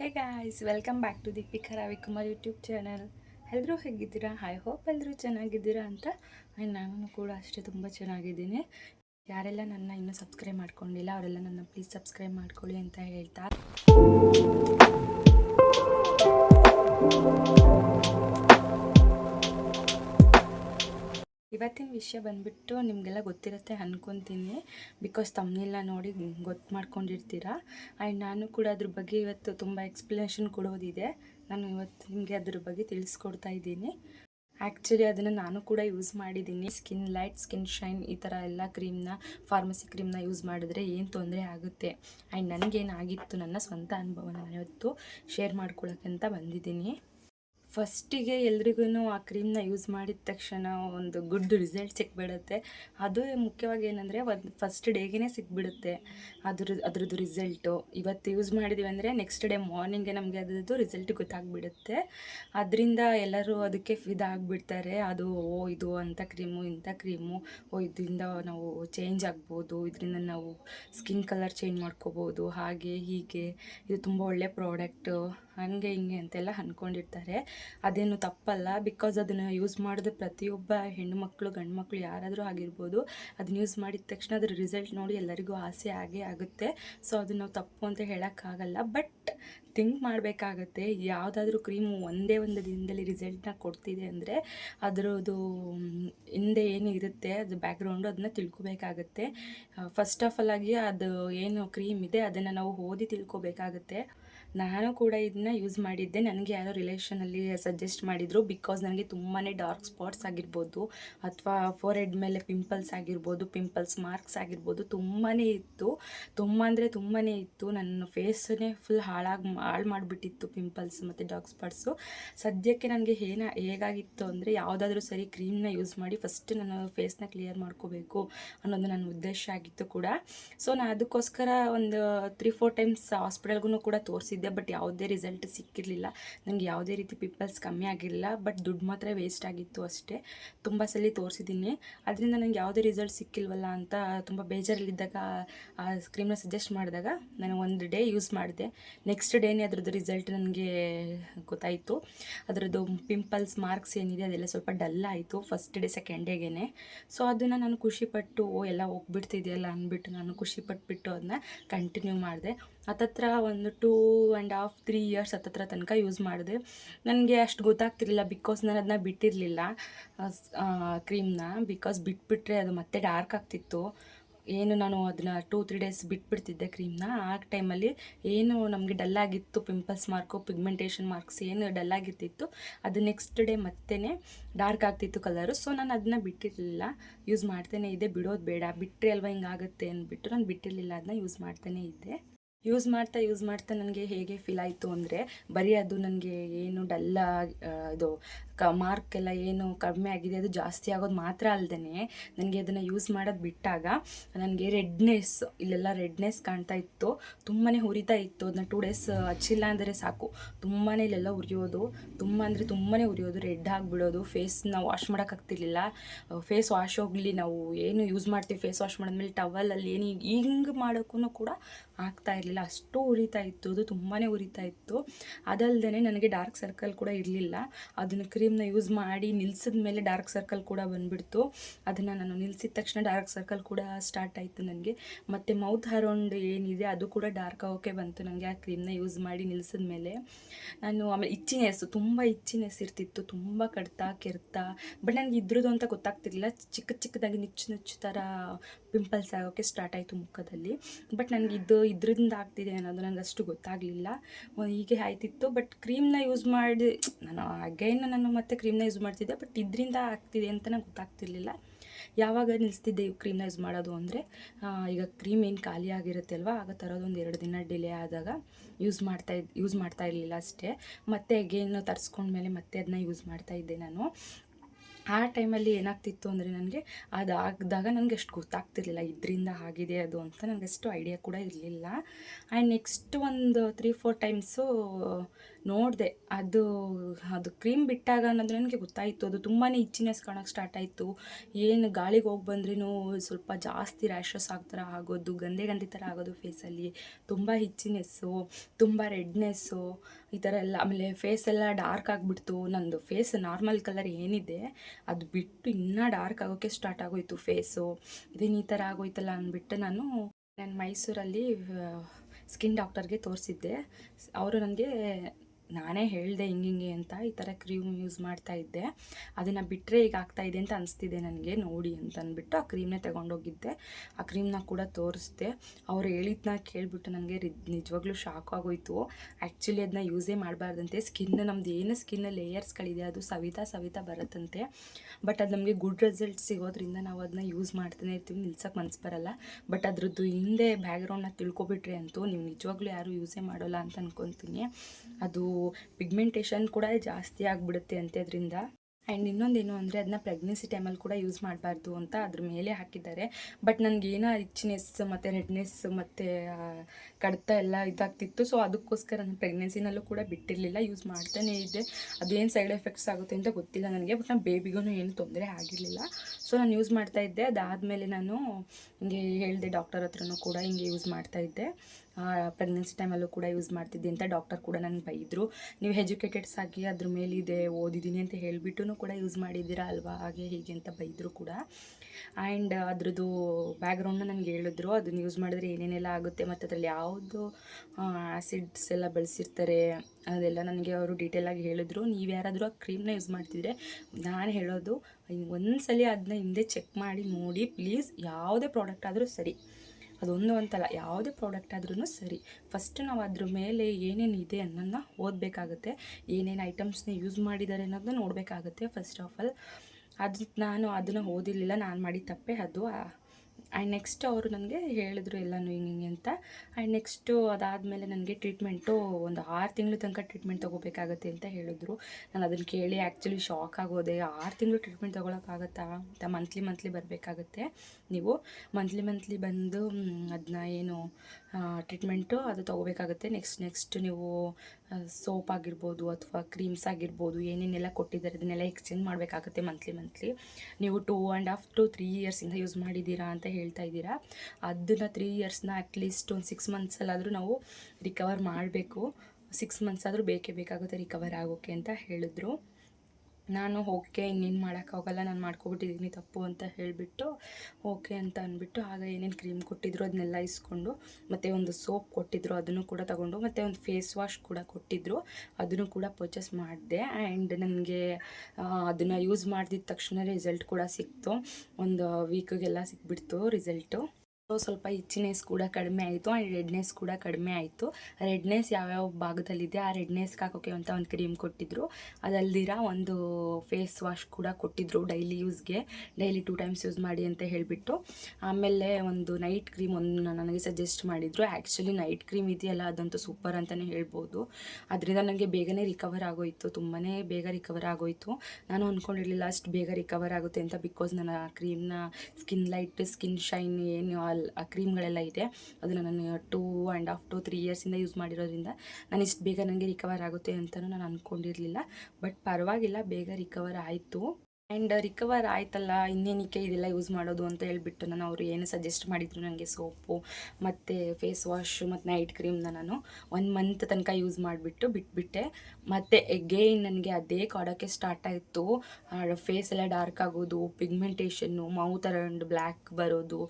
Hey guys welcome back to Deepika Ravikumar YouTube channel ಎಲ್ಲರೂ ಹೇಗಿದ್ದೀರಾ? I hope ಎಲ್ಲರೂ ಚೆನ್ನಾಗಿದ್ದೀರಾ ಅಂತ. ನಾನು ಕೂಡ ಅಷ್ಟೇ ತುಂಬ ಚೆನ್ನಾಗಿದ್ದೀನಿ. ಯಾರೆಲ್ಲ ನನ್ನ ಇನ್ನೂ ಸಬ್ಸ್ಕ್ರೈಬ್ ಮಾಡ್ಕೊಂಡಿಲ್ಲ, ಅವರೆಲ್ಲ ನನ್ನ ಪ್ಲೀಸ್ ಸಬ್ಸ್ಕ್ರೈಬ್ ಮಾಡ್ಕೊಳ್ಳಿ ಅಂತ ಹೇಳ್ತಾ ಇವತ್ತಿನ ವಿಷಯ ಬಂದ್ಬಿಟ್ಟು ನಿಮಗೆಲ್ಲ ಗೊತ್ತಿರುತ್ತೆ ಅಂದ್ಕೊತೀನಿ ಬಿಕಾಸ್ ತಮ್ಮನೆಲ್ಲ ನೋಡಿ ಗೊತ್ತು ಮಾಡ್ಕೊಂಡಿರ್ತೀರಾ? ಆ್ಯಂಡ್ ನಾನು ಕೂಡ ಅದ್ರ ಬಗ್ಗೆ ಇವತ್ತು ತುಂಬ ಎಕ್ಸ್ಪ್ಲನೇಷನ್ ಕೊಡೋದಿದೆ. ನಾನು ಇವತ್ತು ನಿಮಗೆ ಅದ್ರ ಬಗ್ಗೆ ತಿಳಿಸ್ಕೊಡ್ತಾ ಇದ್ದೀನಿ. ಆ್ಯಕ್ಚುಲಿ ಅದನ್ನು ನಾನು ಕೂಡ ಯೂಸ್ ಮಾಡಿದ್ದೀನಿ. ಸ್ಕಿನ್ ಲೈಟ್ ಸ್ಕಿನ್ ಶೈನ್ ಈ ಥರ ಎಲ್ಲ ಕ್ರೀಮ್ನ ಫಾರ್ಮಸಿ ಕ್ರೀಮ್ನ ಯೂಸ್ ಮಾಡಿದ್ರೆ ಏನು ತೊಂದರೆ ಆಗುತ್ತೆ? ಆ್ಯಂಡ್ ನನಗೇನಾಗಿತ್ತು, ನನ್ನ ಸ್ವಂತ ಅನುಭವನ ನಾನು ಇವತ್ತು ಶೇರ್ ಮಾಡ್ಕೊಳ್ಳೋಕ್ಕೆ ಅಂತ ಬಂದಿದ್ದೀನಿ. ಫಸ್ಟಿಗೆ ಎಲ್ರಿಗೂ ಆ ಕ್ರೀಮ್ನ ಯೂಸ್ ಮಾಡಿದ ತಕ್ಷಣ ಒಂದು ಗುಡ್ ರಿಸಲ್ಟ್ ಸಿಕ್ಬಿಡುತ್ತೆ. ಅದು ಮುಖ್ಯವಾಗಿ ಏನಂದರೆ ಒಂದು ಫಸ್ಟ್ ಡೇಗೇ ಸಿಕ್ಬಿಡುತ್ತೆ ಅದ್ರ, ಅದ್ರದ್ದು ರಿಸಲ್ಟು. ಇವತ್ತು ಯೂಸ್ ಮಾಡಿದ್ದೀವಿ ಅಂದರೆ ನೆಕ್ಸ್ಟ್ ಡೇ ಮಾರ್ನಿಂಗೆ ನಮಗೆ ಅದ್ರದ್ದು ರಿಸಲ್ಟ್ ಗೊತ್ತಾಗ್ಬಿಡುತ್ತೆ. ಅದರಿಂದ ಎಲ್ಲರೂ ಅದಕ್ಕೆ ಇದಾಗ್ಬಿಡ್ತಾರೆ ಅದು ಓ, ಇದು ಅಂಥ ಕ್ರೀಮು, ಇಂಥ ಕ್ರೀಮು, ಓ, ಇದರಿಂದ ನಾವು ಚೇಂಜ್ ಆಗ್ಬೋದು, ಇದರಿಂದ ನಾವು ಸ್ಕಿನ್ ಕಲರ್ ಚೇಂಜ್ ಮಾಡ್ಕೋಬೋದು, ಹಾಗೆ ಹೀಗೆ. ಇದು ತುಂಬ ಒಳ್ಳೆ ಪ್ರಾಡಕ್ಟು. ಹಾಗೆ ಹಿಂಗೆ ಅಂತೆಲ್ಲ ಅಂದ್ಕೊಂಡಿರ್ತಾರೆ ಅದೇನು ತಪ್ಪಲ್ಲ. ಬಿಕಾಸ್ ಅದನ್ನು ಯೂಸ್ ಮಾಡಿದ ಪ್ರತಿಯೊಬ್ಬ ಹೆಣ್ಣುಮಕ್ಕಳು ಗಂಡು ಮಕ್ಕಳು ಯಾರಾದರೂ ಆಗಿರ್ಬೋದು ಅದನ್ನ ಯೂಸ್ ಮಾಡಿದ ತಕ್ಷಣ ಅದ್ರ ರಿಸಲ್ಟ್ ನೋಡಿ ಎಲ್ಲರಿಗೂ ಆಸೆ ಆಗೇ ಆಗುತ್ತೆ. ಸೊ ಅದನ್ನು ನಾವು ತಪ್ಪು ಅಂತ ಹೇಳೋಕ್ಕಾಗಲ್ಲ ಬಟ್ ಥಿಂಕ್ ಮಾಡಬೇಕಾಗತ್ತೆ. ಯಾವುದಾದ್ರೂ ಕ್ರೀಮು ಒಂದೇ ಒಂದು ದಿನದಲ್ಲಿ ರಿಸಲ್ಟ್ನ ಕೊಡ್ತಿದೆ ಅಂದರೆ ಅದರದ್ದು ಹಿಂದೆ ಏನು ಇರುತ್ತೆ ಅದು ಬ್ಯಾಕ್ಗ್ರೌಂಡು ಅದನ್ನ ತಿಳ್ಕೊಬೇಕಾಗತ್ತೆ. ಫಸ್ಟ್ ಆಫ್ ಆಲ್ ಆಗಿ ಅದು ಏನು ಕ್ರೀಮ್ ಇದೆ, ಅದನ್ನು ನಾವು ಓದಿ ತಿಳ್ಕೊಬೇಕಾಗತ್ತೆ. ನಾನು ಕೂಡ ಇದನ್ನ ಯೂಸ್ ಮಾಡಿದ್ದೆ. ನನಗೆ ಯಾರೋ ರಿಲೇಷನಲ್ಲಿ ಸಜೆಸ್ಟ್ ಮಾಡಿದರು. ಬಿಕಾಸ್ ನನಗೆ ತುಂಬಾ ಡಾರ್ಕ್ ಸ್ಪಾಟ್ಸ್ ಆಗಿರ್ಬೋದು, ಅಥವಾ ಫೋರ್ ಹೆಡ್ ಮೇಲೆ ಪಿಂಪಲ್ಸ್ ಆಗಿರ್ಬೋದು ಪಿಂಪಲ್ಸ್ ಮಾರ್ಕ್ಸ್ ಆಗಿರ್ಬೋದು ತುಂಬಾ ಇತ್ತು. ತುಂಬ ಅಂದರೆ ತುಂಬಾ ಇತ್ತು. ನನ್ನ ಫೇಸನ್ನೇ ಫುಲ್ ಹಾಳಾಗಿ, ಹಾಳು ಮಾಡಿಬಿಟ್ಟಿತ್ತು ಪಿಂಪಲ್ಸ್ ಮತ್ತು ಡಾರ್ಕ್ ಸ್ಪಾಟ್ಸು ಸದ್ಯಕ್ಕೆ ನನಗೆ ಏನ ಹೇಗಾಗಿತ್ತು ಅಂದರೆ ಯಾವುದಾದ್ರೂ ಸರಿ ಕ್ರೀಮ್ನ ಯೂಸ್ ಮಾಡಿ ಫಸ್ಟ್ ನಾನು ಫೇಸ್ನ ಕ್ಲಿಯರ್ ಮಾಡ್ಕೋಬೇಕು ಅನ್ನೋದು ನನ್ನ ಉದ್ದೇಶ ಆಗಿತ್ತು ಕೂಡ. ಸೊ ನಾನು ಅದಕ್ಕೋಸ್ಕರ ಒಂದು ತ್ರೀ ಫೋರ್ ಟೈಮ್ಸ್ ಹಾಸ್ಪಿಟಲ್ಗೂ ಕೂಡ ತೋರಿಸಿದ್ದೆ. ಬಟ್ ಯಾವುದೇ ರಿಸಲ್ಟ್ ಸಿಕ್ಕಿರಲಿಲ್ಲ. ನನಗೆ ಯಾವುದೇ ರೀತಿ ಪಿಂಪಲ್ಸ್ ಕಮ್ಮಿ ಆಗಿರಲಿಲ್ಲ ಬಟ್ ದುಡ್ಡು ಮಾತ್ರ ವೇಸ್ಟ್ ಆಗಿತ್ತು ಅಷ್ಟೇ. ತುಂಬ ಸಲ ತೋರಿಸಿದ್ದೀನಿ. ಅದರಿಂದ ನನಗೆ ಯಾವುದೇ ರಿಸಲ್ಟ್ ಸಿಕ್ಕಿಲ್ವಲ್ಲ ಅಂತ ತುಂಬ ಬೇಜಾರಲ್ಲಿದ್ದಾಗ, ಆ ಕ್ರೀಮ್ನ ಸಜೆಸ್ಟ್ ಮಾಡಿದಾಗ ನಾನು ಒಂದು ಡೇ ಯೂಸ್ ಮಾಡಿದೆ. ನೆಕ್ಸ್ಟ್ ಡೇನೇ ಅದರದ್ದು ರಿಸಲ್ಟ್ ನನಗೆ ಗೊತ್ತಾಯಿತು. ಅದರದ್ದು ಪಿಂಪಲ್ಸ್ ಮಾರ್ಕ್ಸ್ ಏನಿದೆ ಅದೆಲ್ಲ ಸ್ವಲ್ಪ ಡಲ್ ಆಯಿತು ಫಸ್ಟ್ ಡೇ ಸೆಕೆಂಡ್ ಡೇಗೆ ಸೊ ಅದನ್ನು ನಾನು ಖುಷಿಪಟ್ಟು ಎಲ್ಲ ಹೋಗ್ಬಿಡ್ತಿದೆಯಲ್ಲ ಅಂದ್ಬಿಟ್ಟು ನಾನು ಖುಷಿಪಟ್ಬಿಟ್ಟು ಅದನ್ನ ಕಂಟಿನ್ಯೂ ಮಾಡಿದೆ. ಹತ್ತತ್ರ ಒಂದು two and half three years ಹತ್ತತ್ರ ತನಕ ಯೂಸ್ ಮಾಡಿದೆ. ನನಗೆ ಅಷ್ಟು ಗೊತ್ತಾಗ್ತಿರಲಿಲ್ಲ ಬಿಕಾಸ್ ನಾನು ಅದನ್ನ ಬಿಟ್ಟಿರಲಿಲ್ಲ ಕ್ರೀಮ್ನ ಬಿಕಾಸ್ ಬಿಟ್ಬಿಟ್ರೆ ಅದು ಮತ್ತೆ ಡಾರ್ಕ್ ಆಗ್ತಿತ್ತು. ಏನು ನಾನು ಅದನ್ನ ಟೂ ತ್ರೀ ಡೇಸ್ ಬಿಟ್ಬಿಡ್ತಿದ್ದೆ ಕ್ರೀಮ್ನ ಆ ಟೈಮಲ್ಲಿ ಏನು ನಮಗೆ ಡಲ್ ಆಗಿತ್ತು ಪಿಂಪಲ್ಸ್ ಮಾರ್ಕು ಪಿಗ್ಮೆಂಟೇಷನ್ ಮಾರ್ಕ್ಸ್ ಏನು ಡಲ್ ಆಗಿರ್ತಿತ್ತು. ಅದು ನೆಕ್ಸ್ಟ್ ಡೇ ಮತ್ತೆ ಡಾರ್ಕ್ ಆಗ್ತಿತ್ತು ಕಲರು ಸೊ ನಾನು ಅದನ್ನ ಬಿಟ್ಟಿರಲಿಲ್ಲ ಯೂಸ್ ಮಾಡ್ತೇನೆ ಇದೆ. ಬಿಡೋದು ಬೇಡ. ಬಿಟ್ಟರೆ ಅಲ್ವಾ ಹಿಂಗಾಗುತ್ತೆ ಅಂದ್ಬಿಟ್ಟು ನಾನು ಬಿಟ್ಟಿರಲಿಲ್ಲ ಅದನ್ನ ಯೂಸ್ ಮಾಡ್ತಾನೆ ಇದ್ದೆ ಯೂಸ್ ಮಾಡ್ತಾ ಯೂಸ್ ಮಾಡ್ತಾ ನನಗೆ ಹೇಗೆ ಫೀಲ್ ಆಯಿತು ಅಂದರೆ ಬರೀ ಅದು ನನಗೆ ಏನು ಡಲ್ಲ ಇದು ಕ ಮಾರ್ಕ್ ಎಲ್ಲ ಏನು ಕಡಿಮೆ ಆಗಿದೆ ಅದು ಜಾಸ್ತಿ ಆಗೋದು ಮಾತ್ರ ಅಲ್ಲದೆ ನನಗೆ ಅದನ್ನು ಯೂಸ್ ಮಾಡೋದು ಬಿಟ್ಟಾಗ ನನಗೆ ರೆಡ್ನೆಸ್ ಇಲ್ಲೆಲ್ಲ ರೆಡ್ನೆಸ್ ಕಾಣ್ತಾ ಇತ್ತು. ತುಂಬಾ ಉರಿತಾ ಇತ್ತು. ಅದನ್ನ ಟೂ ಡೇಸ್ ಹಚ್ಚಿಲ್ಲ ಅಂದರೆ ಸಾಕು. ತುಂಬಾ ಇಲ್ಲೆಲ್ಲ ಉರಿಯೋದು. ತುಂಬ ಅಂದರೆ ತುಂಬಾ ಉರಿಯೋದು. ರೆಡ್ ಆಗಿಬಿಡೋದು. ಫೇಸ್ನ ವಾಶ್ ಮಾಡೋಕ್ಕಾಗ್ತಿರ್ಲಿಲ್ಲ ಫೇಸ್ ವಾಶ್ ಹೋಗಲಿ. ನಾವು ಏನು ಯೂಸ್ ಮಾಡ್ತೀವಿ ಫೇಸ್ ವಾಶ್ ಮಾಡಿದ್ಮೇಲೆ ಟವಲಲ್ಲಿ ಏನು ಹಿಂಗೆ ಮಾಡೋಕ್ಕೂ ಕೂಡ ಆಗ್ತಾ ಇರಲಿಲ್ಲ. ಅಷ್ಟು ಉರಿತಾ ಇತ್ತು. ಅದು ತುಂಬಾ ಉರಿತಾ ಇತ್ತು. ಅದಲ್ಲದೆ ನನಗೆ ಡಾರ್ಕ್ ಸರ್ಕಲ್ ಕೂಡ ಇರಲಿಲ್ಲ. ಅದನ್ನು ಕ್ರೀಮ್ನ ಯೂಸ್ ಮಾಡಿ ನಿಲ್ಸಿದ ಮೇಲೆ ಡಾರ್ಕ್ ಸರ್ಕಲ್ ಕೂಡ ಬಂದುಬಿಡ್ತು. ಅದನ್ನು ನಾನು ನಿಲ್ಸಿದ ತಕ್ಷಣ ಡಾರ್ಕ್ ಸರ್ಕಲ್ ಕೂಡ ಸ್ಟಾರ್ಟ್ ಆಯಿತು ನನಗೆ ಮತ್ತು ಮೌತ್ ಹರೌಂಡ್ ಏನಿದೆ ಅದು ಕೂಡ ಡಾರ್ಕ್ ಆಗೋಕೆ ಬಂತು ನನಗೆ ಆ ಕ್ರೀಮ್ನ ಯೂಸ್ ಮಾಡಿ ನಿಲ್ಸಿದ ಮೇಲೆ. ನಾನು ಆಮೇಲೆ ಇಚ್ಚಿನೆಸ್ ತುಂಬ ಇಚ್ಚಿನೆಸ್ ಇರ್ತಿತ್ತು. ತುಂಬ ಕಡ್ತಾ, ಕೆರ್ತಾ. ಬಟ್ ನನಗೆ ಇದ್ರದ್ದು ಅಂತ ಗೊತ್ತಾಗ್ತಿರ್ಲಿಲ್ಲ. ಚಿಕ್ಕ ಚಿಕ್ಕದಾಗಿ ನುಚ್ಚು ನುಚ್ಚು ಥರ ಪಿಂಪಲ್ಸ್ ಆಗೋಕ್ಕೆ ಸ್ಟಾರ್ಟ್ ಆಯಿತು ಮುಖದಲ್ಲಿ. ಬಟ್ ನನಗೆ ಇದು ಇದರಿಂದ ಆಗ್ತಿದೆ ಅನ್ನೋದು ನನಗೆ ಅಷ್ಟು ಗೊತ್ತಾಗಲಿಲ್ಲ. ಹೀಗೆ ಆಯ್ತಿತ್ತು. ಬಟ್ ಕ್ರೀಮ್ನ ಯೂಸ್ ಮಾಡಿ, ನಾನು ಅಗೈನ್ ನಾನು ಮತ್ತೆ ಕ್ರೀಮ್ನ ಯೂಸ್ ಮಾಡ್ತಿದ್ದೆ. ಬಟ್ ಇದರಿಂದ ಆಗ್ತಿದೆ ಅಂತ ನಂಗೆ ಗೊತ್ತಾಗ್ತಿರ್ಲಿಲ್ಲ. ಯಾವಾಗ ನಿಲ್ಲಿಸ್ತಿದ್ದೆ ಈ ಕ್ರೀಮ್ನ ಯೂಸ್ ಮಾಡೋದು ಅಂದರೆ ಈಗ ಕ್ರೀಮ್ ಏನು ಖಾಲಿ ಆಗಿರುತ್ತೆ ಅಲ್ವಾ? ಆಗ ತರೋದೊಂದು ಎರಡು ದಿನ ಡಿಲೇ ಆದಾಗ ಯೂಸ್ ಮಾಡ್ತಾ ಯೂಸ್ ಮಾಡ್ತಾ ಇರಲಿಲ್ಲ ಅಷ್ಟೇ. ಮತ್ತೆ ಅಗೇನು ತರಿಸ್ಕೊಂಡ್ಮೇಲೆ ಮತ್ತೆ ಅದನ್ನ ಯೂಸ್ ಮಾಡ್ತಾ ಇದ್ದೆ ನಾನು. ಆ ಟೈಮಲ್ಲಿ ಏನಾಗ್ತಿತ್ತು ಅಂದರೆ ನನಗೆ ಅದು ಆಗಿದಾಗ ನನಗೆ ಅಷ್ಟು ಗೊತ್ತಾಗ್ತಿರ್ಲಿಲ್ಲ, ಇದರಿಂದ ಆಗಿದೆ ಅದು ಅಂತ ನನಗೆ ಅಷ್ಟು ಐಡಿಯಾ ಕೂಡ ಇರಲಿಲ್ಲ. ಆ್ಯಂಡ್ ನೆಕ್ಸ್ಟ್ ಒಂದು ತ್ರೀ ಫೋರ್ ಟೈಮ್ಸು ನೋಡಿದೆ. ಅದು ಅದು ಕ್ರೀಮ್ ಬಿಟ್ಟಾಗ ಅನ್ನೋದು ನನಗೆ ಗೊತ್ತಾಯಿತು. ಅದು ತುಂಬಾ ಇಚ್ಚಿನೆಸ್ ಕಾಣೋಕ್ಕೆ ಸ್ಟಾರ್ಟ್ ಆಯಿತು. ಏನು ಗಾಳಿಗೆ ಹೋಗಿ ಬಂದ್ರೂ ಸ್ವಲ್ಪ ಜಾಸ್ತಿ ರ್ಯಾಷಸ್ ಆಗ್ತಾರ ಆಗೋದು ಗಂದೆ ಗಂದೆ ಥರ ಆಗೋದು ಫೇಸಲ್ಲಿ ತುಂಬ ಇಚ್ಚಿನೆಸ್ಸು ತುಂಬ ರೆಡ್ನೆಸ್ಸು ಈ ಥರ ಎಲ್ಲ. ಆಮೇಲೆ ಫೇಸ್ ಎಲ್ಲ ಡಾರ್ಕ್ ಆಗಿಬಿಡ್ತು. ನಂದು ಫೇಸ್ ನಾರ್ಮಲ್ ಕಲರ್ ಏನಿದೆ, ಅದು ಬಿಟ್ಟು ಇನ್ನೂ ಡಾರ್ಕ್ ಆಗೋಕ್ಕೆ ಸ್ಟಾರ್ಟ್ ಆಗೋಯ್ತು ಫೇಸು ಇದೇನು ಈ ಥರ ಆಗೋಯ್ತಲ್ಲ ಅಂದ್ಬಿಟ್ಟು ನಾನು ನಾನು ಮೈಸೂರಲ್ಲಿ ಸ್ಕಿನ್ ಡಾಕ್ಟರ್ಗೆ ತೋರಿಸಿದ್ದೆ. ಅವರು ನನಗೆ ನಾನೇ ಹೇಳಿದೆ ಹಿಂಗೆ ಹಿಂಗೆ ಅಂತ ಈ ಥರ ಕ್ರೀಮ್ ಯೂಸ್ ಮಾಡ್ತಾ ಇದ್ದೆ. ಅದನ್ನು ಬಿಟ್ಟರೆ ಈಗ ಆಗ್ತಾ ಇದೆ ಅಂತ ಅನಿಸ್ತಿದೆ ನನಗೆ. ನೋಡಿ ಅಂತ ಅಂದ್ಬಿಟ್ಟು ಆ ಕ್ರೀಮ್ನೇ ತಗೊಂಡೋಗಿದ್ದೆ. ಆ ಕ್ರೀಮ್ನ ಕೂಡ ತೋರಿಸ್ದೆ. ಅವ್ರು ಹೇಳಿದ್ನ ಕೇಳಿಬಿಟ್ಟು ನನಗೆ ನಿಜವಾಗ್ಲೂ ಶಾಕ್ ಆಗೋಯ್ತು. ಆ್ಯಕ್ಚುಲಿ ಅದನ್ನ ಯೂಸೇ ಮಾಡಬಾರ್ದಂತೆ. ಸ್ಕಿನ್ ನಮ್ದು ಏನು ಸ್ಕಿನ್ ಲೇಯರ್ಸ್ಗಳಿದೆ ಅದು ಸವಿತಾ ಸವಿತಾ ಬರುತ್ತಂತೆ. ಬಟ್ ಅದು ನಮಗೆ ಗುಡ್ ರಿಸಲ್ಟ್ ಸಿಗೋದ್ರಿಂದ ನಾವು ಅದನ್ನ ಯೂಸ್ ಮಾಡ್ತಾನೆ ಇರ್ತೀವಿ. ನಿಲ್ಸಕ್ಕೆ ಮನ್ಸು ಬರಲ್ಲ. ಬಟ್ ಅದ್ರದ್ದು ಹಿಂದೆ ಬ್ಯಾಗ್ರೌಂಡ್ನ ತಿಳ್ಕೊಬಿಟ್ರೆ ಅಂತೂ ನೀವು ನಿಜವಾಗ್ಲೂ ಯಾರೂ ಯೂಸೇ ಮಾಡೋಲ್ಲ ಅಂತ ಅನ್ಕೊತೀನಿ. ಅದು ಪಿಗ್ಮೆಂಟೇಷನ್ ಕೂಡ ಜಾಸ್ತಿ ಆಗಿಬಿಡುತ್ತೆ ಅಂತೆ ಅದರಿಂದ ಆ್ಯಂಡ್ ಇನ್ನೊಂದೇನು ಅಂದರೆ ಅದನ್ನ ಪ್ರೆಗ್ನೆನ್ಸಿ ಟೈಮಲ್ಲಿ ಕೂಡ ಯೂಸ್ ಮಾಡಬಾರ್ದು ಅಂತ ಅದ್ರ ಮೇಲೆ ಹಾಕಿದ್ದಾರೆ. ಬಟ್ ನನಗೇನೋ ಇಚ್ನೆಸ್ ಮತ್ತು ರೆಡ್ನೆಸ್ ಮತ್ತು ಕಡಿತ ಎಲ್ಲ ಇದಾಗ್ತಿತ್ತು. ಸೊ ಅದಕ್ಕೋಸ್ಕರ ನಾನು ಪ್ರೆಗ್ನೆನ್ಸಿನಲ್ಲೂ ಕೂಡ ಬಿಟ್ಟಿರಲಿಲ್ಲ ಯೂಸ್ ಮಾಡ್ತಾನೇ ಇದ್ದೆ. ಅದೇನು ಸೈಡ್ ಎಫೆಕ್ಟ್ಸ್ ಆಗುತ್ತೆ ಅಂತ ಗೊತ್ತಿಲ್ಲ ನನಗೆ ಬಟ್ ನಾನು ಬೇಬಿಗೂ ಏನು ತೊಂದರೆ ಆಗಿರಲಿಲ್ಲ. ಸೊ ನಾನು ಯೂಸ್ ಮಾಡ್ತಾ ಇದ್ದೆ. ಅದಾದಮೇಲೆ ನಾನು ಹಿಂಗೆ ಹೇಳಿದೆ ಡಾಕ್ಟರ್ ಹತ್ರನೂ ಕೂಡ ಹಿಂಗೆ ಯೂಸ್ ಮಾಡ್ತಾ ಇದ್ದೆ. ಪ್ರೆಗ್ನೆನ್ಸಿ ಟೈಮಲ್ಲೂ ಕೂಡ ಯೂಸ್ ಮಾಡ್ತಿದ್ದೆ ಅಂತ ಡಾಕ್ಟರ್ ಕೂಡ ನನಗೆ ಬೈದರು. ನೀವು ಎಜುಕೇಟೆಡ್ಸ್ ಆಗಿ ಅದ್ರ ಮೇಲಿದೆ ಓದಿದ್ದೀನಿ ಅಂತ ಹೇಳಿಬಿಟ್ಟು ಕೂಡ ಯೂಸ್ ಮಾಡಿದ್ದೀರಾ ಅಲ್ವಾ? ಹಾಗೆ ಹೀಗೆ ಅಂತ ಬೈದರು ಕೂಡ. ಆ್ಯಂಡ್ ಅದ್ರದ್ದು ಬ್ಯಾಕ್ಗ್ರೌಂಡ್ನ ನನಗೆ ಹೇಳಿದ್ರು. ಅದನ್ನ ಯೂಸ್ ಮಾಡಿದ್ರೆ ಏನೇನೆಲ್ಲ ಆಗುತ್ತೆ ಮತ್ತು ಅದರಲ್ಲಿ ಯಾವುದು ಆ್ಯಸಿಡ್ಸ್ ಎಲ್ಲ ಬಳಸಿರ್ತಾರೆ ಅದೆಲ್ಲ ನನಗೆ ಅವರು ಡೀಟೇಲಾಗಿ ಹೇಳಿದ್ರು. ನೀವು ಯಾರಾದರೂ ಆ ಕ್ರೀಮ್ನ ಯೂಸ್ ಮಾಡ್ತಿದ್ರೆ ನಾನು ಹೇಳೋದು, ಒಂದ್ಸಲಿ ಅದನ್ನ ಹಿಂದೆ ಚೆಕ್ ಮಾಡಿ ನೋಡಿ ಪ್ಲೀಸ್ ಯಾವುದೇ ಪ್ರಾಡಕ್ಟ್ ಆದರೂ ಸರಿ. ಅದೊಂದು ಅಂತಲ್ಲ, ಯಾವುದೇ ಪ್ರಾಡಕ್ಟ್ ಆದ್ರೂ ಸರಿ. ಫಸ್ಟ್ ನಾವು ಅದ್ರ ಮೇಲೆ ಏನೇನು ಇದೆ ಅನ್ನೋದನ್ನ ಓದಬೇಕಾಗುತ್ತೆ. ಏನೇನು ಐಟಮ್ಸ್ನ ಯೂಸ್ ಮಾಡಿದ್ದಾರೆ ಅನ್ನೋದನ್ನ ನೋಡಬೇಕಾಗುತ್ತೆ ಫಸ್ಟ್ ಆಫ್ ಆಲ್ ಅದು ನಾನು ಅದನ್ನು ಓದಿರಲಿಲ್ಲ, ನಾನು ಮಾಡಿದ ತಪ್ಪೆ ಅದು. ಆ್ಯಂಡ್ ನೆಕ್ಸ್ಟ್ ಅವರು ನನಗೆ ಹೇಳಿದ್ರು ಎಲ್ಲನೂ ಹಿಂಗೆ ಹಿಂಗೆ ಅಂತ. ಆ್ಯಂಡ್ ನೆಕ್ಸ್ಟು ಅದಾದಮೇಲೆ ನನಗೆ ಟ್ರೀಟ್ಮೆಂಟು ಒಂದು ಆರು ತಿಂಗಳ ತನಕ ಟ್ರೀಟ್ಮೆಂಟ್ ತೊಗೋಬೇಕಾಗತ್ತೆ ಅಂತ ಹೇಳಿದ್ರು. ನಾನು ಅದನ್ನು ಕೇಳಿ ಆ್ಯಕ್ಚುಲಿ ಶಾಕ್ ಆಗೋದೆ. ಆರು ತಿಂಗಳು ಟ್ರೀಟ್ಮೆಂಟ್ ತೊಗೊಳಕ್ಕಾಗತ್ತಾ ಅಂತ ಮಂತ್ಲಿ ಮಂತ್ಲಿ ಬರಬೇಕಾಗತ್ತೆ. ನೀವು ಮಂತ್ಲಿ ಮಂತ್ಲಿ ಬಂದು ಅದನ್ನ ಏನು ಟ್ರೀಟ್ಮೆಂಟು ಅದು ತೊಗೋಬೇಕಾಗುತ್ತೆ. ನೆಕ್ಸ್ಟ್ ನೆಕ್ಸ್ಟ್ ನೀವು ಸೋಪ್ ಆಗಿರ್ಬೋದು ಅಥವಾ ಕ್ರೀಮ್ಸ್ ಆಗಿರ್ಬೋದು, ಏನೇನೆಲ್ಲ ಕೊಟ್ಟಿದ್ದಾರೆ ಅದನ್ನೆಲ್ಲ ಎಕ್ಸ್ಚೇಂಜ್ ಮಾಡಬೇಕಾಗುತ್ತೆ ಮಂತ್ಲಿ ಮಂತ್ಲಿ ನೀವು two and half to three ಇಯರ್ಸಿಂದ use ಮಾಡಿದ್ದೀರಾ ಅಂತ ಹೇಳ್ತಾ ಇದ್ದೀರಾ? ಅದನ್ನು ತ್ರೀ ಇಯರ್ಸ್ನ ಅಟ್ಲೀಸ್ಟ್ ಒಂದು ಸಿಕ್ಸ್ ಮಂತ್ಸಲ್ಲಾದರೂ ನಾವು ರಿಕವರ್ ಮಾಡಬೇಕು. ಸಿಕ್ಸ್ ಮಂತ್ಸ್ ಆದರೂ ಬೇಕೇ ಬೇಕಾಗುತ್ತೆ ರಿಕವರ್ ಆಗೋಕ್ಕೆ ಅಂತ ಹೇಳಿದ್ರು. ನಾನು ಓಕೆ ಇನ್ನೇನು ಮಾಡೋಕ್ಕಾಗಲ್ಲ ನಾನು ಮಾಡ್ಕೊಬಿಟ್ಟಿದ್ದೀನಿ ತಪ್ಪು ಅಂತ ಹೇಳಿಬಿಟ್ಟು ಓಕೆ ಅಂತ ಅಂದ್ಬಿಟ್ಟು ಆಗ ಏನೇನು ಕ್ರೀಮ್ ಕೊಟ್ಟಿದ್ರು ಅದನ್ನೆಲ್ಲ ಇಸ್ಕೊಂಡು, ಮತ್ತು ಒಂದು ಸೋಪ್ ಕೊಟ್ಟಿದ್ರು ಅದನ್ನು ಕೂಡ ತಗೊಂಡು, ಮತ್ತು ಒಂದು ಫೇಸ್ ವಾಶ್ ಕೂಡ ಕೊಟ್ಟಿದ್ರು ಅದನ್ನು ಕೂಡ ಪರ್ಚೇಸ್ ಮಾಡಿದೆ. ಆ್ಯಂಡ್ ನನಗೆ ಅದನ್ನು ಯೂಸ್ ಮಾಡಿದ ತಕ್ಷಣ ರಿಸಲ್ಟ್ ಕೂಡ ಸಿಕ್ತು. ಒಂದು ವೀಕಿಗೆಲ್ಲ ಸಿಕ್ಬಿಡ್ತು ರಿಸಲ್ಟು ಸ್ವಲ್ಪ ಇಚ್ಚಿನೆಸ್ ಕೂಡ ಕಡಿಮೆ ಆಯಿತು ಆ್ಯಂಡ್ ರೆಡ್ನೆಸ್ ಕೂಡ ಕಡಿಮೆ ಆಯಿತು. ರೆಡ್ನೆಸ್ ಯಾವ್ಯಾವ ಭಾಗದಲ್ಲಿದೆ ಆ ರೆಡ್ನೆಸ್ಗೆ ಹಾಕೋಕೆ ಅಂತ ಒಂದು ಕ್ರೀಮ್ ಕೊಟ್ಟಿದ್ರು. ಅದಲ್ದಿರ ಒಂದು ಫೇಸ್ ವಾಶ್ ಕೂಡ ಕೊಟ್ಟಿದ್ರು ಡೈಲಿ ಯೂಸ್ಗೆ ಡೈಲಿ ಟೂ ಟೈಮ್ಸ್ ಯೂಸ್ ಮಾಡಿ ಅಂತ ಹೇಳಿಬಿಟ್ಟು. ಆಮೇಲೆ ಒಂದು ನೈಟ್ ಕ್ರೀಮ್ ಒಂದು ನನಗೆ ಸಜೆಸ್ಟ್ ಮಾಡಿದರು. ಆ್ಯಕ್ಚುಲಿ ನೈಟ್ ಕ್ರೀಮ್ ಇದೆಯಲ್ಲ, ಅದಂತೂ ಸೂಪರ್ ಅಂತಲೇ ಹೇಳ್ಬೋದು. ಅದರಿಂದ ನನಗೆ ಬೇಗನೆ ರಿಕವರ್ ಆಗೋಯಿತು ತುಂಬಾ ಬೇಗ ರಿಕವರ್ ಆಗೋಯಿತು. ನಾನು ಅಂದ್ಕೊಂಡಿರಲಿಲ್ಲ ಅಷ್ಟು ಬೇಗ ರಿಕವರ್ ಆಗುತ್ತೆ ಅಂತ ಬಿಕಾಸ್ ನನ್ನ ಆ ಕ್ರೀಮ್ನ ಸ್ಕಿನ್ ಲೈಟ್ ಸ್ಕಿನ್ ಶೈನ್ ಏನು ಆ ಕ್ರೀಮ್ಗಳೆಲ್ಲ ಇದೆ. ಅದನ್ನು ನಾನು two and half, to, three ಇಯರ್ಸಿಂದ use ಮಾಡಿರೋದ್ರಿಂದ ನಾನು ಇಷ್ಟು ಬೇಗ ನನಗೆ ರಿಕವರ್ ಆಗುತ್ತೆ ಅಂತಲೂ ನಾನು ಅಂದ್ಕೊಂಡಿರಲಿಲ್ಲ ಬಟ್ ಪರವಾಗಿಲ್ಲ, ಬೇಗ ರಿಕವರ್ ಆಯಿತು. ಆ್ಯಂಡ್ ರಿಕವರ್ ಆಯ್ತಲ್ಲ, ಇನ್ನೇನಕ್ಕೆ ಇದೆಲ್ಲ ಯೂಸ್ ಮಾಡೋದು ಅಂತ ಹೇಳಿಬಿಟ್ಟು ನಾನು ಅವರು ಏನು ಸಜೆಸ್ಟ್ ಮಾಡಿದ್ರು ನನಗೆ ಸೋಪು, ಮತ್ತು ಫೇಸ್ ವಾಶು ಮತ್ತು ನೈಟ್ ಕ್ರೀಮ್ನ ನಾನು ಒನ್ ಮಂತ್ ತನಕ ಯೂಸ್ ಮಾಡಿಬಿಟ್ಟು ಬಿಟ್ಬಿಟ್ಟೆ. ಮತ್ತು ಎಗೇನ್ ನನಗೆ ಅದೇ ಕಾಡೋಕ್ಕೆ ಸ್ಟಾರ್ಟ್ ಆಯಿತು. ಫೇಸ್ ಎಲ್ಲ ಡಾರ್ಕ್ ಆಗೋದು ಪಿಗ್ಮೆಂಟೇಷನ್ನು ಮೌತ್ ಅರೌಂಡ್ ಬ್ಲ್ಯಾಕ್ ಬರೋದು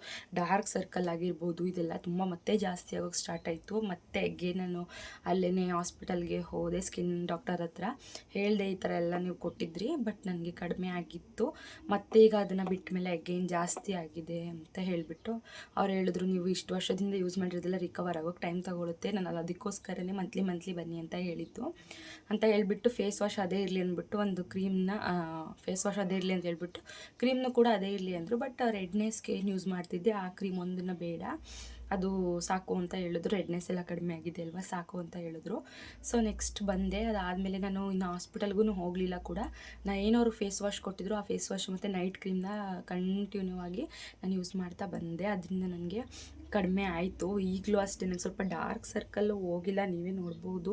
ಡಾರ್ಕ್ ಸರ್ಕಲ್ ಆಗಿರ್ಬೋದು, ಇದೆಲ್ಲ ತುಂಬ ಮತ್ತೆ ಜಾಸ್ತಿ ಆಗೋಕ್ಕೆ ಸ್ಟಾರ್ಟ್ ಆಯಿತು. ಮತ್ತು ಎಗೇನ್ ನಾನು ಅಲ್ಲೇ ಹಾಸ್ಪಿಟಲ್ಗೆ ಹೋದೆ ಸ್ಕಿನ್ ಡಾಕ್ಟರ್ ಹತ್ರ. ಹೇಳಿದೆ ಈ ಥರ ಎಲ್ಲ ನೀವು ಕೊಟ್ಟಿದ್ರಿ ಬಟ್ ನನಗೆ ಕಡಿಮೆ ಆಗಿ ಆಗಿತ್ತು. ಮತ್ತೆ ಈಗ ಅದನ್ನು ಬಿಟ್ಟ ಮೇಲೆ ಅಗೇನ್ ಜಾಸ್ತಿ ಆಗಿದೆ ಅಂತ ಹೇಳಿಬಿಟ್ಟು ಅವ್ರು ಹೇಳಿದ್ರು, ನೀವು ಇಷ್ಟು ವರ್ಷದಿಂದ ಯೂಸ್ ಮಾಡಿರೋದೆಲ್ಲ ರಿಕವರ್ ಆಗೋಕ್ಕೆ ಟೈಮ್ ತಗೊಳುತ್ತೆ. ನಾನು ಅದಕ್ಕೋಸ್ಕರನೇ ಮಂತ್ಲಿ ಮಂತ್ಲಿ ಬನ್ನಿ ಅಂತ ಹೇಳಿದ್ದು. ಅಂತ ಹೇಳಿಬಿಟ್ಟು ಫೇಸ್ ವಾಶ್ ಅದೇ ಇರಲಿ ಅಂದ್ಬಿಟ್ಟು ಒಂದು ಕ್ರೀಮ್ನ ಫೇಸ್ ವಾಶ್ ಅದೇ ಇರಲಿ ಅಂತ ಹೇಳ್ಬಿಟ್ಟು ಕ್ರೀಮ್ನು ಕೂಡ ಅದೇ ಇರಲಿ ಅಂದರು. ಬಟ್ ರೆಡ್ನೆಸ್ಗೆ ಏನು ಯೂಸ್ ಮಾಡ್ತಿದ್ದೆ, ಆ ಕ್ರೀಮ್ ಒಂದನ್ನು ಬೇಡ. ಅದು ಸಾಕು ಅಂತ ಹೇಳಿದ್ರು ರೆಡ್ನೆಸ್ ಎಲ್ಲ ಕಡಿಮೆ ಆಗಿದೆ ಅಲ್ವಾ, ಸಾಕು ಅಂತ ಹೇಳಿದ್ರು. ಸೊ ನೆಕ್ಸ್ಟ್ ಬಂದೆ, ಅದಾದಮೇಲೆ ನಾನು ಇನ್ನು ಹಾಸ್ಪಿಟಲ್ಗೂ ಹೋಗಲಿಲ್ಲ ಕೂಡ. ನಾ ಏನೋರು ಫೇಸ್ ವಾಶ್ ಕೊಟ್ಟಿದ್ರು, ಆ ಫೇಸ್ ವಾಶ್ ಮತ್ತು ನೈಟ್ ಕ್ರೀಮ್ನ ಕಂಟಿನ್ಯೂ ಆಗಿ ನಾನು ಯೂಸ್ ಮಾಡ್ತಾ ಬಂದೆ. ಅದರಿಂದ ನನಗೆ ಕಡಿಮೆ ಆಯಿತು. ಈಗಲೂ ಅಷ್ಟೇ ನನಗೆ ಸ್ವಲ್ಪ ಡಾರ್ಕ್ ಸರ್ಕಲ್ ಹೋಗಿಲ್ಲ, ನೀವೇ ನೋಡ್ಬೋದು.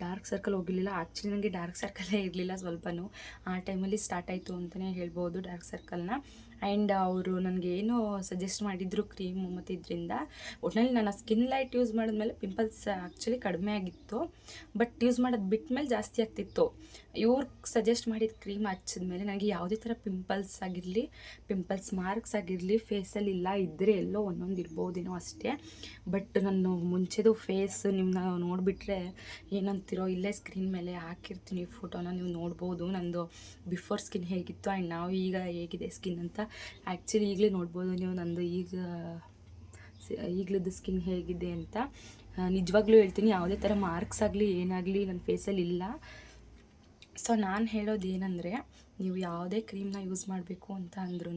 ಡಾರ್ಕ್ ಸರ್ಕಲ್ ಹೋಗಿರಲಿಲ್ಲ. ಆ್ಯಕ್ಚುಲಿ ನನಗೆ ಡಾರ್ಕ್ ಸರ್ಕಲ್ಲೇ ಇರಲಿಲ್ಲ ಸ್ವಲ್ಪನೂ. ಆ ಟೈಮಲ್ಲಿ ಸ್ಟಾರ್ಟ್ ಆಯಿತು ಅಂತಲೇ ಹೇಳ್ಬೋದು ಡಾರ್ಕ್ ಸರ್ಕಲ್ನ ಆ್ಯಂಡ್ ಅವರು ನನಗೆ ಏನು ಸಜೆಸ್ಟ್ ಮಾಡಿದ್ರು ಕ್ರೀಮು ಮತ್ತು ಇದರಿಂದ. ಒಟ್ಟಿನಲ್ಲಿ ನಾನು ಸ್ಕಿನ್ ಲೈಟ್ ಯೂಸ್ ಮಾಡಿದ್ಮೇಲೆ ಪಿಂಪಲ್ಸ್ ಆ್ಯಕ್ಚುಲಿ ಕಡಿಮೆ ಆಗಿತ್ತು. ಬಟ್ ಯೂಸ್ ಮಾಡೋದು ಬಿಟ್ಟ ಮೇಲೆ ಜಾಸ್ತಿ ಆಗ್ತಿತ್ತು. ಇವ್ರು ಸಜೆಸ್ಟ್ ಮಾಡಿದ ಕ್ರೀಮ್ ಹಚ್ಚಿದ ಮೇಲೆ ನನಗೆ ಯಾವುದೇ ಥರ ಪಿಂಪಲ್ಸ್ ಆಗಿರಲಿ ಪಿಂಪಲ್ಸ್ ಮಾರ್ಕ್ಸ್ ಆಗಿರಲಿ ಫೇಸಲ್ಲಿ ಇಲ್ಲ ಇದ್ದರೆ ಎಲ್ಲೋ ಒಂದೊಂದು ಇರ್ಬೋದೇನೋ ಅಷ್ಟೇ. ಬಟ್ ನಾನು ಮುಂಚೆದು ಫೇಸ್ ನಿಮ್ಮನ್ನ ನೋಡಿಬಿಟ್ರೆ ಏನಂತಿರೋ, ಇಲ್ಲೇ ಸ್ಕ್ರೀನ್ ಮೇಲೆ ಹಾಕಿರ್ತೀನಿ ಫೋಟೋನ ನೀವು ನೋಡ್ಬೋದು. ನಂದು ಬಿಫೋರ್ ಸ್ಕಿನ್ ಹೇಗಿತ್ತು ಆ್ಯಂಡ್ ನಾವು ಈಗ ಹೇಗಿದೆ ಸ್ಕಿನ್ ಅಂತ ಆ್ಯಕ್ಚುಲಿ ಈಗಲೇ ನೋಡ್ಬೋದು ನೀವು. ನಂದು ಈಗ, ಈಗಲದ್ದು ಸ್ಕಿನ್ ಹೇಗಿದೆ ಅಂತ ನಿಜವಾಗ್ಲೂ ಹೇಳ್ತೀನಿ, ಯಾವುದೇ ಥರ ಮಾರ್ಕ್ಸ್ ಆಗಲಿ, ಏನಾಗಲಿ ನನ್ನ ಫೇಸಲ್ಲಿ ಇಲ್ಲ. ಸೊ ನಾನು ಹೇಳೋದು ಏನಂದರೆ ನೀವು ಯಾವುದೇ ಕ್ರೀಮ್ನ ಯೂಸ್ ಮಾಡಬೇಕು ಅಂತ ಅಂದ್ರೂ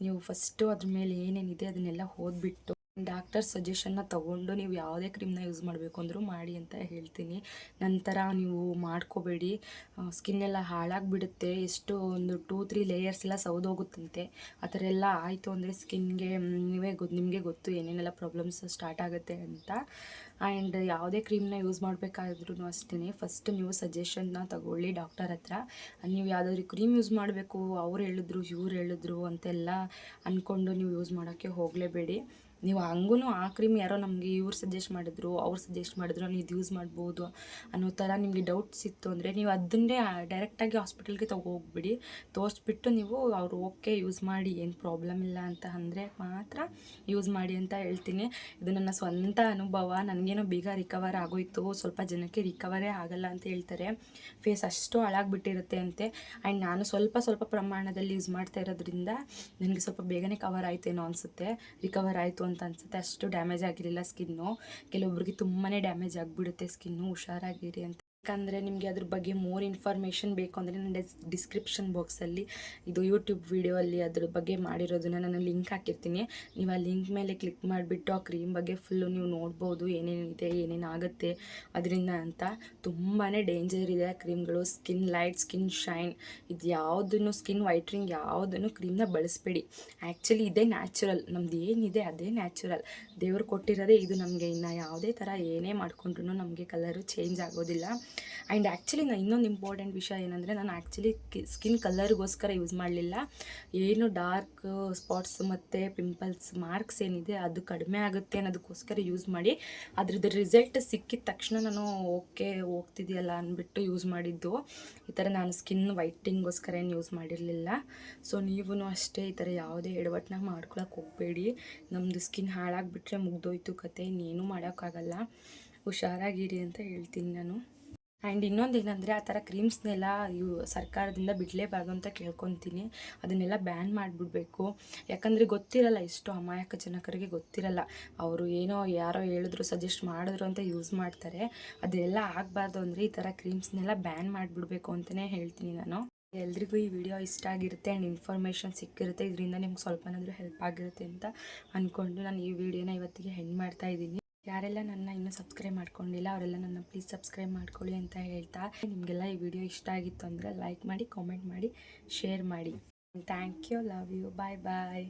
ನೀವು ಫಸ್ಟು ಅದ್ರ ಮೇಲೆ ಏನೇನಿದೆ ಅದನ್ನೆಲ್ಲ ಓದ್ಬಿಟ್ಟು ಡಾಕ್ಟರ್ ಸಜೆಷನ್ನ ತೊಗೊಂಡು ನೀವು ಯಾವುದೇ ಕ್ರೀಮ್ನ ಯೂಸ್ ಮಾಡಬೇಕು ಅಂದರೂ ಮಾಡಿ ಅಂತ ಹೇಳ್ತೀನಿ. ನಂತರ ನೀವು ಮಾಡ್ಕೋಬೇಡಿ. ಸ್ಕಿನ್ ಎಲ್ಲ ಹಾಳಾಗಿಬಿಡುತ್ತೆ. ಎಷ್ಟು ಒಂದು ಟೂ ತ್ರೀ ಲೇಯರ್ಸ್ ಎಲ್ಲ ಸೌದೋಗುತ್ತಂತೆ ಆ ಥರ ಎಲ್ಲ ಆಯಿತು ಅಂದರೆ ಸ್ಕಿನ್ಗೆ ನೀವೇ ಗೊತ್ತು ನಿಮಗೆ ಗೊತ್ತು ಏನೇನೆಲ್ಲ ಪ್ರಾಬ್ಲಮ್ಸ್ ಸ್ಟಾರ್ಟ್ ಆಗುತ್ತೆ ಅಂತ. ಆ್ಯಂಡ್ ಯಾವುದೇ ಕ್ರೀಮ್ನ ಯೂಸ್ ಮಾಡಬೇಕಾದ್ರೂ ಅಷ್ಟೇ ಫಸ್ಟ್ ನೀವು ಸಜೆಷನ್ನ ತಗೊಳ್ಳಿ ಡಾಕ್ಟರ್ ಹತ್ರ. ನೀವು ಯಾವುದಾದ್ರೂ ಕ್ರೀಮ್ ಯೂಸ್ ಮಾಡಬೇಕು, ಅವ್ರು ಹೇಳಿದ್ರು, ಇವ್ರು ಹೇಳಿದ್ರು ಅಂತೆಲ್ಲ ಅಂದ್ಕೊಂಡು ನೀವು ಯೂಸ್ ಮಾಡೋಕ್ಕೆ ಹೋಗಲೇಬೇಡಿ. ನೀವು ಹಂಗೂ ಆ ಕ್ರೀಮ್ ಯಾರೋ ನಮಗೆ ಇವ್ರು ಸಜೆಸ್ಟ್ ಮಾಡಿದ್ರು, ಅವ್ರು ಸಜೆಸ್ಟ್ ಮಾಡಿದ್ರು ಇದು ಯೂಸ್ ಮಾಡ್ಬೋದು ಅನ್ನೋ ಥರ ನಿಮಗೆ ಡೌಟ್ಸ್ ಇತ್ತು ಅಂದರೆ ನೀವು ಅದನ್ನೇ ಡೈರೆಕ್ಟಾಗಿ ಹಾಸ್ಪಿಟಲ್ಗೆ ಹೋಗ್ಬಿಡಿ, ತೋರಿಸ್ಬಿಟ್ಟು ನೀವು ಅವರು ಓಕೆ ಯೂಸ್ ಮಾಡಿ, ಏನು ಪ್ರಾಬ್ಲಮ್ ಇಲ್ಲ ಅಂತ ಅಂದರೆ ಮಾತ್ರ ಯೂಸ್ ಮಾಡಿ ಅಂತ ಹೇಳ್ತೀನಿ. ಇದು ನನ್ನ ಸ್ವಂತ ಅನುಭವ, ನನಗೇನೋ ಬೇಗ ರಿಕವರ್ ಆಗೋಯ್ತು, ಸ್ವಲ್ಪ ಜನಕ್ಕೆ ರಿಕವರೇ ಆಗಲ್ಲ ಅಂತ ಹೇಳ್ತಾರೆ. ಫೇಸ್ ಅಷ್ಟು ಹಾಳಾಗ್ಬಿಟ್ಟಿರುತ್ತೆ ಅಂತೆ. ಆ್ಯಂಡ್ ನಾನು ಸ್ವಲ್ಪ ಸ್ವಲ್ಪ ಪ್ರಮಾಣದಲ್ಲಿ ಯೂಸ್ ಮಾಡ್ತಾ ಇರೋದ್ರಿಂದ ನನಗೆ ಸ್ವಲ್ಪ ಬೇಗನೆ ಕವರ್ ಆಯ್ತೇನೋ ಅನಿಸುತ್ತೆ. ರಿಕವರ್ ಆಯಿತು ಅಂತ ಅನ್ಸುತ್ತೆ. ಅಷ್ಟು ಡ್ಯಾಮೇಜ್ ಆಗಿರಲಿಲ್ಲ ಸ್ಕಿನ್ನು ಕೆಲವೊಬ್ರಿಗೆ ತುಂಬಾ ಡ್ಯಾಮೇಜ್ ಆಗಿಬಿಡುತ್ತೆ ಸ್ಕಿನ್ನು ಹುಷಾರಾಗಿರಿ ಅಂತ ಯಾಕಂದರೆ ನಿಮಗೆ ಅದ್ರ ಬಗ್ಗೆ ಮೋರ್ ಇನ್ಫಾರ್ಮೇಷನ್ ಬೇಕು ಅಂದರೆ ನಾನು ಡೆಸ್ ಡಿಸ್ಕ್ರಿಪ್ಷನ್ ಬಾಕ್ಸಲ್ಲಿ ಇದು ಯೂಟ್ಯೂಬ್ ವಿಡಿಯೋ ಅಲ್ಲಿ ಅದ್ರ ಬಗ್ಗೆ ಮಾಡಿರೋದನ್ನ ನಾನು ಲಿಂಕ್ ಹಾಕಿರ್ತೀನಿ. ನೀವು ಆ ಲಿಂಕ್ ಮೇಲೆ ಕ್ಲಿಕ್ ಮಾಡಿಬಿಟ್ಟು ಆ ಕ್ರೀಮ್ ಬಗ್ಗೆ ಫುಲ್ಲು ನೀವು ನೋಡ್ಬೋದು ಏನೇನಿದೆ ಏನೇನು ಆಗುತ್ತೆ ಅದರಿಂದ ಅಂತ. ತುಂಬಾ ಡೇಂಜರ್ ಇದೆ ಆ ಕ್ರೀಮ್ಗಳು ಸ್ಕಿನ್ ಲೈಟ್ ಸ್ಕಿನ್ ಶೈನ್ ಇದು ಯಾವುದನ್ನು ಸ್ಕಿನ್ ವೈಟ್ರಿಂಗ್ ಯಾವುದನ್ನು ಕ್ರೀಮ್ನ ಬಳಸಬೇಡಿ. ಆ್ಯಕ್ಚುಲಿ ಇದೇ ನ್ಯಾಚುರಲ್ ನಮ್ದು ಏನಿದೆ ಅದೇ ನ್ಯಾಚುರಲ್ ದೇವರು ಕೊಟ್ಟಿರೋದೇ ಇದು ನಮಗೆ. ಇನ್ನು ಯಾವುದೇ ಥರ ಏನೇ ಮಾಡಿಕೊಂಡ್ರೂ ನಮಗೆ ಕಲರು ಚೇಂಜ್ ಆಗೋದಿಲ್ಲ. ಆ್ಯಂಡ್ ಆ್ಯಕ್ಚುಲಿ ನಾನು ಇನ್ನೊಂದು ಇಂಪಾರ್ಟೆಂಟ್ ವಿಷಯ ಏನಂದರೆ ನಾನು ಆ್ಯಕ್ಚುಲಿ ಸ್ಕಿನ್ ಕಲರ್ಗೋಸ್ಕರ ಯೂಸ್ ಮಾಡಲಿಲ್ಲ. ಏನು ಡಾರ್ಕ್ ಸ್ಪಾಟ್ಸ್ ಮತ್ತು ಪಿಂಪಲ್ಸ್ ಮಾರ್ಕ್ಸ್ ಏನಿದೆ ಅದು ಕಡಿಮೆ ಆಗುತ್ತೆ ಅನ್ನೋದಕ್ಕೋಸ್ಕರ ಯೂಸ್ ಮಾಡಿ. ಅದ್ರದ್ದು ರಿಸಲ್ಟ್ ಸಿಕ್ಕಿದ ತಕ್ಷಣ ನಾನು ಓಕೆ ಹೋಗ್ತಿದೆಯಲ್ಲ ಅಂದ್ಬಿಟ್ಟು ಯೂಸ್ ಮಾಡಿದ್ದು. ಈ ಥರ ನಾನು ಸ್ಕಿನ್ ವೈಟಿಂಗ್ಗೋಸ್ಕರ ಏನು ಯೂಸ್ ಮಾಡಿರಲಿಲ್ಲ. ಸೊ ನೀವು ಅಷ್ಟೇ ಈ ಥರ ಯಾವುದೇ ಎಡವಟ್ಟನ್ನ ಮಾಡ್ಕೊಳಕ್ಕೆ ಹೋಗಬೇಡಿ. ನಮ್ಮದು ಸ್ಕಿನ್ ಹಾಳಾಗಿಬಿಟ್ರೆ ಮುಗ್ದೋಯ್ತು ಕತೆ, ಇನ್ನೇನು ಮಾಡೋಕ್ಕಾಗಲ್ಲ. ಹುಷಾರಾಗಿರಿ ಅಂತ ಹೇಳ್ತೀನಿ ನಾನು. ಆ್ಯಂಡ್ ಇನ್ನೊಂದು ಏನಂದರೆ ಆ ಥರ ಕ್ರೀಮ್ಸ್ನೆಲ್ಲ ಇವು ಸರ್ಕಾರದಿಂದ ಬಿಡಲೇಬಾರ್ದು ಅಂತ ಕೇಳ್ಕೊತೀನಿ. ಅದನ್ನೆಲ್ಲ ಬ್ಯಾನ್ ಮಾಡಿಬಿಡ್ಬೇಕು. ಯಾಕಂದರೆ ಗೊತ್ತಿರಲ್ಲ, ಇಷ್ಟು ಅಮಾಯಕ ಜನಕರಿಗೆ ಗೊತ್ತಿರಲ್ಲ. ಅವರು ಏನೋ ಯಾರೋ ಹೇಳಿದ್ರು ಸಜೆಸ್ಟ್ ಮಾಡಿದ್ರು ಅಂತ ಯೂಸ್ ಮಾಡ್ತಾರೆ. ಅದೆಲ್ಲ ಆಗಬಾರ್ದು ಅಂದರೆ ಈ ಥರ ಕ್ರೀಮ್ಸ್ನೆಲ್ಲ ಬ್ಯಾನ್ ಮಾಡಿಬಿಡ್ಬೇಕು ಅಂತಲೇ ಹೇಳ್ತೀನಿ ನಾನು. ಎಲ್ರಿಗೂ ಈ ವಿಡಿಯೋ ಇಷ್ಟ ಆಗಿರುತ್ತೆ ಆ್ಯಂಡ್ ಇನ್ಫಾರ್ಮೇಷನ್ ಸಿಕ್ಕಿರುತ್ತೆ, ಇದರಿಂದ ನಿಮ್ಗೆ ಸ್ವಲ್ಪನಾದರೂ ಹೆಲ್ಪ್ ಆಗಿರುತ್ತೆ ಅಂತ ಅಂದ್ಕೊಂಡು ನಾನು ಈ ವಿಡಿಯೋನ ಇವತ್ತಿಗೆ ಹೆಂಡ್ ಮಾಡ್ತಾ ಇದ್ದೀನಿ. ಯಾರೆಲ್ಲ ನನ್ನ ಇನ್ನೂ ಸಬ್ಸ್ಕ್ರೈಬ್ ಮಾಡ್ಕೊಂಡಿಲ್ಲ, ಅವರೆಲ್ಲ ನನ್ನ ಪ್ಲೀಸ್ ಸಬ್ಸ್ಕ್ರೈಬ್ ಮಾಡ್ಕೊಳ್ಳಿ ಅಂತ ಹೇಳ್ತಾ, ನಿಮಗೆಲ್ಲ ಈ ವಿಡಿಯೋ ಇಷ್ಟ ಆಗಿತ್ತು ಅಂದರೆ ಲೈಕ್ ಮಾಡಿ ಕಾಮೆಂಟ್ ಮಾಡಿ ಶೇರ್ ಮಾಡಿ. Thank you love you bye bye